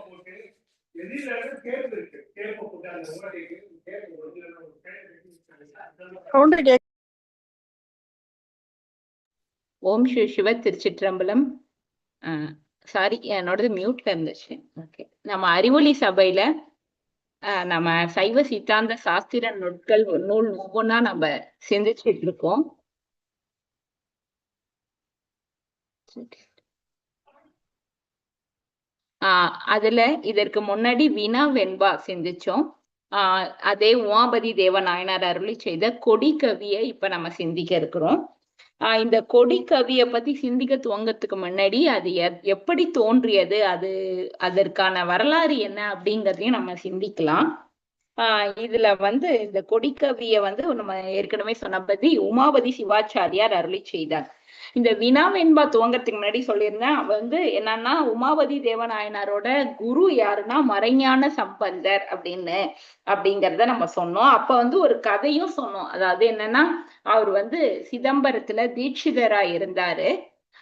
போட்டு எதிரில இருந்து கேப் இருக்கு போட்டு அந்த கேப் ஓம் ஸ்ரீ சிவ திருச்சிற்றம்பலம். சாரி என்னோடது மியூட்ல இருந்துச்சு ஓகே நம்ம அறிவொளி சபையில நம்ம சைவ சித்தாந்த சாஸ்திர நூட்கள் நூல் ஒவ்வொன்றா நம்ம சிந்திச்சுட்டு இருக்கோம். ஆஹ் அதுல இதற்கு முன்னாடி வினா வெண்பா சிந்திச்சோம். ஆஹ் அதே உமாபதி தேவநாயனார் அருளி செய்த கொடி கவியை இப்ப நம்ம சிந்திக்க இருக்கிறோம். ஆஹ் இந்த கொடி கவியை பத்தி சிந்திக்க துவங்கறதுக்கு முன்னாடி அது எப்படி தோன்றியது? அது அதற்கான வரலாறு என்ன அப்படிங்கறதையும் நம்ம சிந்திக்கலாம். ஆஹ் இதுல வந்து இந்த கொடிக்கவிய வந்து நம்ம ஏற்கனவே சொன்னபடி உமாபதி சிவாச்சாரியார் அருளி செய்தார். இந்த வினா வெண்பா துவங்கறதுக்கு முன்னாடி சொல்லியிருந்தேன். அவ வந்து என்னன்னா உமாபதி தேவநாயனாரோட குரு யாருன்னா மறைஞான சம்பந்தர் அப்படின்னு அப்படிங்கிறத நம்ம சொன்னோம். அப்ப வந்து ஒரு கதையும் சொன்னோம். அதாவது என்னன்னா அவர் வந்து சிதம்பரத்துல தீட்சிதரா இருந்தாரு.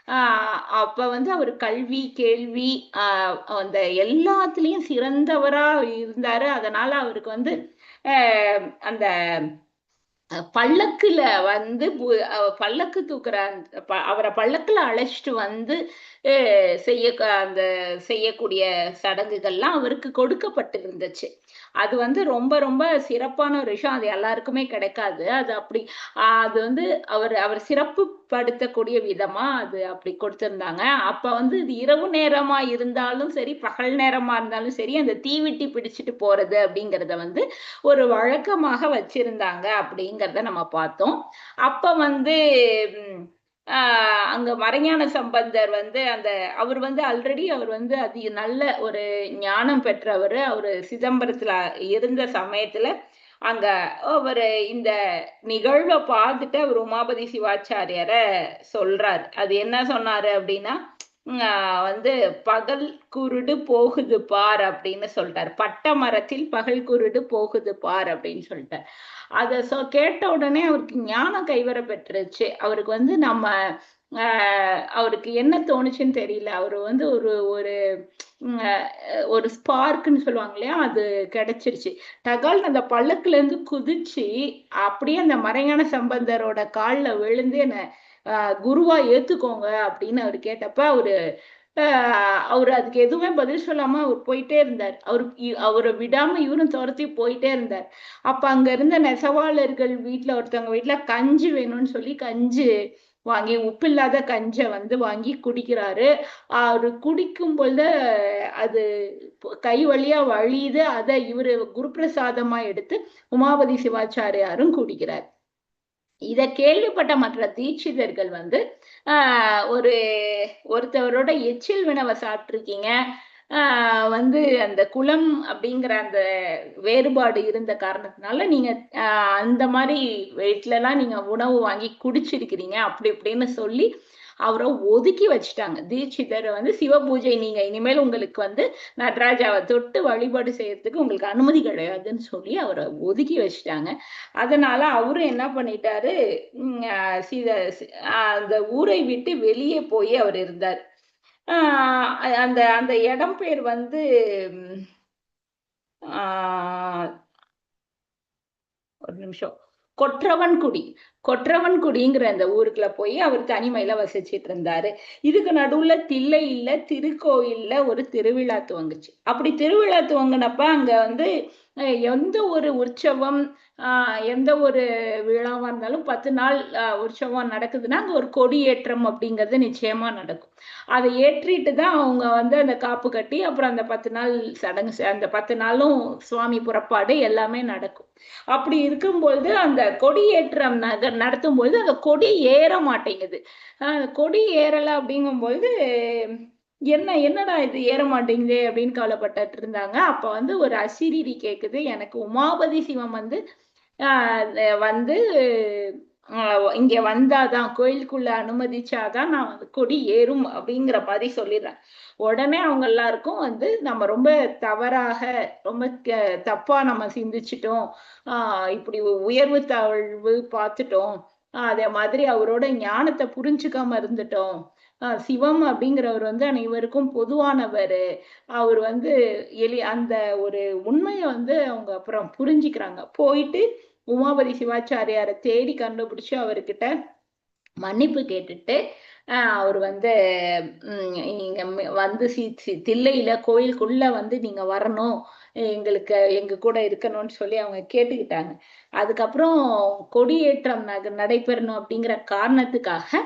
ஆஹ் அப்ப வந்து அவர் கல்வி கேள்வி ஆஹ் அந்த எல்லாத்துலயும் சிறந்தவரா இருந்தாரு. அதனால அவருக்கு வந்து ஆஹ் அந்த பல்லக்குல வந்து பு- அஹ் பல்லக்கு தூக்குற ப- அவரை பல்லக்குல அழைச்சிட்டு வந்து செய்ய அந்த செய்யக்கூடிய சடங்குகள்லாம் அவருக்கு கொடுக்கப்பட்டிருந்துச்சு. அது வந்து ரொம்ப ரொம்ப சிறப்பான ஒரு விஷயம். அது எல்லாருக்குமே கிடைக்காது. அது அப்படி அது வந்து அவர் அவர் சிறப்பு படுத்தக்கூடிய விதமா அது அப்படி கொடுத்திருந்தாங்க. அப்ப வந்து இது இரவு நேரமா இருந்தாலும் சரி பகல் நேரமா இருந்தாலும் சரி அந்த தீவிட்டி பிடிச்சிட்டு போறது அப்படிங்கிறத வந்து ஒரு வழக்கமாக வச்சிருந்தாங்க அப்படிங்கிறத நம்ம பார்த்தோம். அப்ப வந்து அங்க மறைஞான சம்பந்தர் வந்து அந்த அவர் வந்து ஆல்ரெடி அவர் வந்து அது நல்ல ஒரு ஞானம் பெற்றவர். அவரு சிதம்பரத்துல இருந்த சமயத்துல அங்க அவர் இந்த நிகழ்வை பார்த்துட்டு அவர் உமாபதி சிவாச்சாரியரை சொல்றாரு. அது என்ன சொன்னாரு அப்படின்னா ஆஹ் வந்து பகல் குருடு போகுது பார் அப்படின்னு சொல்லிட்டார் பட்ட மரத்தில் பகல் குருடு போகுது பார் அப்படின்னு சொல்லிட்டார். அதை சொ கேட்ட உடனே அவருக்கு ஞானம் கைவர பெற்றுச்சு அவருக்கு வந்து நம்ம அவருக்கு என்ன தோணுச்சுன்னு தெரியல. அவர் வந்து ஒரு ஒரு ஒரு ஸ்பார்க்குன்னு சொல்லுவாங்க இல்லையா? அது கிடைச்சிருச்சு. டகால் அந்த பள்ளக்குல இருந்து குதிச்சு அப்படியே அந்த மறைஞான சம்பந்தரோட கால்ல விழுந்து என்ன குருவா ஏத்துக்கோங்க அப்படின்னு அவர் கேட்டப்ப அவரு அவர் அதுக்கு எதுவுமே பதில் சொல்லாம அவர் போயிட்டே இருந்தார். அவரு இ- அவரை விடாம இவரும் துரத்தி போயிட்டே இருந்தார். அப்ப அங்க இருந்த நெசவாளர்கள் வீட்டுல ஒருத்தவங்க வீட்டுல கஞ்சி வேணும்னு சொல்லி கஞ்சி வாங்கி உப்பில்லாத கஞ்சை வந்து வாங்கி குடிக்கிறாரு. அவரு குடிக்கும் பொழுது அது கை வழியா வழியுது. அதை இவரு குருப்பிரசாதமா எடுத்து உமாபதி சிவாச்சாரியாரும் குடிக்கிறார். இத கேள்விப்பட்ட மற்ற தீட்சிதர்கள் வந்து ஆஹ் ஒரு ஒருத்தவரோட எச்சில் வினவை சாப்பிட்டிருக்கீங்க. வந்து அந்த குலம் அப்படிங்கிற அந்த வேறுபாடு இருந்த காரணத்தினால நீங்க அந்த மாதிரி வீட்டுலலாம் நீங்க உணவு வாங்கி குடிச்சிருக்கிறீங்க அப்படி இப்படின்னு சொல்லி அவரை ஒதுக்கி வச்சுட்டாங்க. தீட்சிதரை வந்து சிவ பூஜை நீங்க இனிமேல் உங்களுக்கு வந்து நடராஜாவை தொட்டு வழிபாடு செய்யறதுக்கு உங்களுக்கு அனுமதி கிடையாதுன்னு சொல்லி அவரை ஒதுக்கி வச்சுட்டாங்க. அதனால அவரும் என்ன பண்ணிட்டாரு? அந்த ஊரை விட்டு வெளியே போய் அவர் இருந்தார். அந்த அந்த இடம் பேர் வந்து ஆஹ் ஒரு நிமிஷம். கொற்றவன்குடி. கொற்றவன்குடிங்கிற அந்த ஊருக்குள்ள போய் அவர் தனிமையில வசிச்சிட்டு இருந்தாரு. இதுக்கு நடுவுல தில்லை இல்ல திருக்கோயில்ல ஒரு திருவிழா துவங்குச்சு. அப்படி திருவிழா துவங்கினப்ப அங்க வந்து எந்த ஒரு உற்சவம் எந்த ஒரு விழாவாக இருந்தாலும் பத்து நாள் உற்சவம் நடக்குதுன்னா அங்கே ஒரு கொடியேற்றம் அப்படிங்கிறது நிச்சயமாக நடக்கும். அதை ஏற்றிட்டு தான் அவங்க வந்து அந்த காப்பு கட்டி அப்புறம் அந்த பத்து நாள் சடங்கு அந்த பத்து நாளும் சுவாமி புறப்பாடு எல்லாமே நடக்கும். அப்படி இருக்கும்பொழுது அந்த கொடியேற்றம் நக நடத்தும் பொழுது அந்த கொடி ஏற மாட்டேங்குது. கொடி ஏறலை அப்படிங்கும்பொழுது என்ன என்னடா இது ஏற மாட்டேங்குதே அப்படின்னு கவலைப்பட்டுட்டு இருந்தாங்க அப்ப வந்து ஒரு அசிரிரி கேக்குது. எனக்கு உமாபதி சிவம் வந்து வந்து இங்க வந்தாதான் கோயிலுக்குள்ள அனுமதிச்சாதான் நான் வந்து கொடி ஏறும் அப்படிங்கிற மாதிரி சொல்லிடுறேன். உடனே அவங்க எல்லாருக்கும் வந்து நம்ம ரொம்ப தவறாக ரொம்ப தப்பா நம்ம சிந்திச்சிட்டோம். ஆஹ் இப்படி உயர்வு தாழ்வு பார்த்துட்டோம். அதே மாதிரி அவரோட ஞானத்தை புரிஞ்சுக்காம இருந்துட்டோம். சிவம் அப்படிங்கிறவர் வந்து அனைவருக்கும் பொதுவானவர். அவர் வந்து எளி அந்த ஒரு உண்மையை வந்து அவங்க அப்புறம் புரிஞ்சுக்கிறாங்க. போயிட்டு உமாபதி சிவாச்சாரியாரை தேடி கண்டுபிடிச்சு அவர்கிட்ட மன்னிப்பு கேட்டுட்டு அவர் வந்து உம் நீங்க வந்து சி சி- தில்லையில கோயிலுக்குள்ள வந்து நீங்க வரணும். எங்களுக்கு எங்க கூட இருக்கணும்னு சொல்லி அவங்க கேட்டுக்கிட்டாங்க. அதுக்கப்புறம் கொடியேற்றம் நக- நடைபெறணும் அப்படிங்கிற காரணத்துக்காக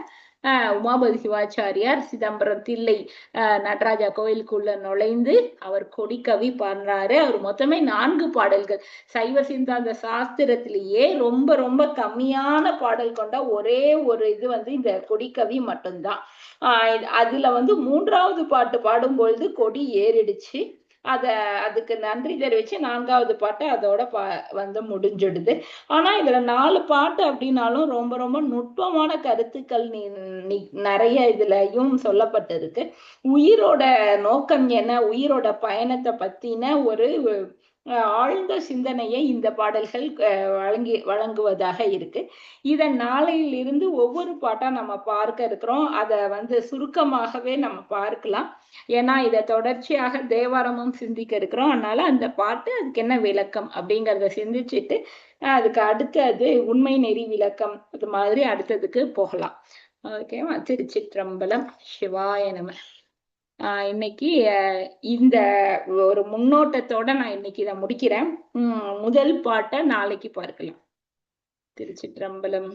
உமாபதி சிவாச்சாரியார் சிதம்பரம் தில்லை நடராஜா கோயிலுக்குள்ள நுழைந்து அவர் கொடிக்கவி பாடுறாரு அவர் மொத்தமே நான்கு பாடல்கள். சைவ சிந்தாந்த சாஸ்திரத்திலேயே ரொம்ப ரொம்ப கம்மியான பாடல் கொண்ட ஒரே ஒரு இது வந்து இந்த கொடிக்கவி மட்டும்தான். இது- அதுல வந்து மூன்றாவது பாட்டு பாடும்பொழுது கொடி ஏறிடுச்சு. அத அதுக்கு நன்றி தெரிவிச்சு நான்காவது பாட்டு அதோட பா வந்து முடிஞ்சிடுது. ஆனா இதுல நாலு பாட்டு அப்படின்னாலும் ரொம்ப ரொம்ப நுட்பமான கருத்துக்கள் நீ நீ நிறைய இதுலயும் சொல்லப்பட்டிருக்கு. உயிரோட நோக்கம் என்ன? உயிரோட பயணத்தை பத்தின ஒரு ஆழ்ந்த சிந்தனையை இந்த பாடல்கள் வழங்கி வழங்குவதாக இருக்கு. இதன் நாளையிலிருந்து ஒவ்வொரு பாட்டா நம்ம பார்க்க இருக்கிறோம். அதை வந்து சுருக்கமாகவே நம்ம பார்க்கலாம். ஏன்னா இதை தொடர்ச்சியாக தேவாரமும் சிந்திக்க இருக்கிறோம். அதனால அந்த பாட்டு அதுக்கு என்ன விளக்கம் அப்படிங்கிறத சிந்திச்சுட்டு அதுக்கு அடுத்தது உண்மை நெறி விளக்கம் அது மாதிரி அடுத்ததுக்கு போகலாம். ஓகேவா? திருச்சிற்றம்பலம் சிவாய நம. ஆஹ் இன்னைக்கு இந்த ஒரு முன்னோட்டத்தோட நான் இன்னைக்கு இதை முடிக்கிறேன். முதல் பாட்டை நாளைக்கு பார்க்கலாம். திருச்சிற்றம்பலம்.